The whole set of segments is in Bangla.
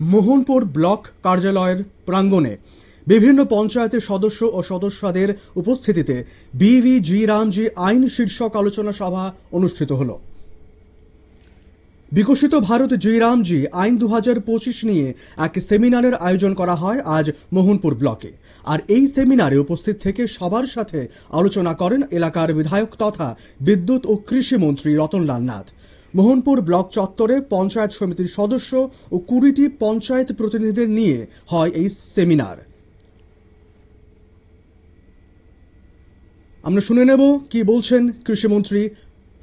মোহনপুর ব্লক কার্যালয়ের প্রাঙ্গণে বিভিন্ন পঞ্চায়েতের সদস্য ও সদস্যদের উপস্থিতিতে বিভিজি রামজি আইন শীর্ষক আলোচনা সভা অনুষ্ঠিত হলো। বিকশিত ভারত জয়রামজি আইন দু পঁচিশ নিয়ে এক সেমিনারের আয়োজন করা হয় আজ মোহনপুর ব্লকে। আর এই সেমিনারে উপস্থিত থেকে সবার সাথে আলোচনা করেন এলাকার বিধায়ক তথা বিদ্যুৎ ও কৃষি মন্ত্রী রতনলাল নাথ। মোহনপুর ব্লক চত্বরে পঞ্চায়েত সমিতির সদস্য ও কুড়িটি পঞ্চায়েত প্রতিনিধিদের নিয়ে হয় এই সেমিনার। আমরা শুনে নেব কি বলছেন কৃষিমন্ত্রী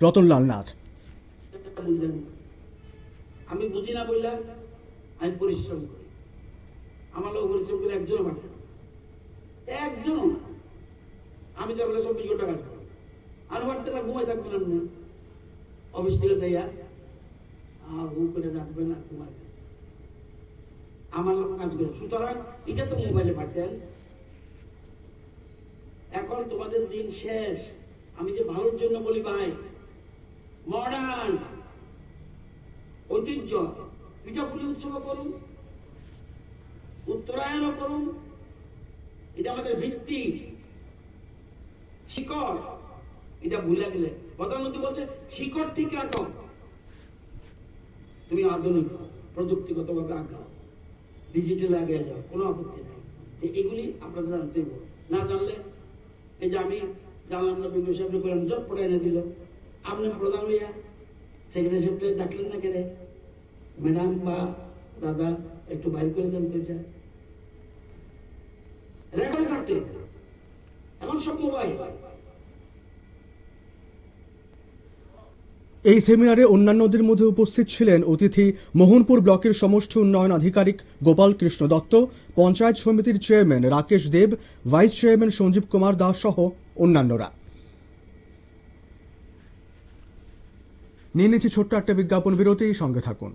রতনলাল নাথ। আমি বুঝি না বললাম আমি পরিশ্রম করি। আমার লোক পরিশ্রম করে একজনও পারত না। একজনও আমি তো বলে চব্বিশ ঘণ্টা কাজ করি। আর পারতে না ঘুমাই থাকবে না আপনি। করে রাখবে না ঘুমাই আমার লোক কাজ করে। সুতরাং এটা তো মোবাইলে এখন তোমাদের দিন শেষ। আমি যে ভালোর জন্য বলি ভাই মডার্ন ঐতিহ্য পিঠাপুলি উৎসব করুন, উত্তরায়ণও করুন। এটা আমাদের ভিত্তি, শিকড়। এটা ভুলে গেলে। প্রধানমন্ত্রী বলছে, শিকড় ঠিক রাখো তুমি আধুনিক হও, প্রযুক্তিগতভাবে আগ্রহ ডিজিটাল আগে যাও, কোনো আপত্তি নেই। এগুলি আপনাদের জানতেই হবে। না জানলে, এই যে আমি জানলাম না বিজ্ঞ সাহেব করলাম জব পড়ে এনে দিল। আপনি প্রধান হইয়া সেক্রেটারি সাহেবকে ডাকলেন না কেন? ম্যাডাম বা দাদা, একটু বাইর করে দেন তো এটা। রেকর্ড থাকতে এখন সব মোবাইল। এই সেমিনারে অন্যান্যদের মধ্যে উপস্থিত ছিলেন অতিথি মোহনপুর ব্লকের সমষ্টি উন্নয়ন আধিকারিক গোপাল কৃষ্ণ দত্ত, পঞ্চায়েত সমিতির chairman Rakesh Deb, vice chairman Sanjeev Kumar Das সহ অন্যান্যরা। নিয়ে নিচ্ছি ছোট্ট একটা বিজ্ঞাপন বিরতি সঙ্গে থাকুন।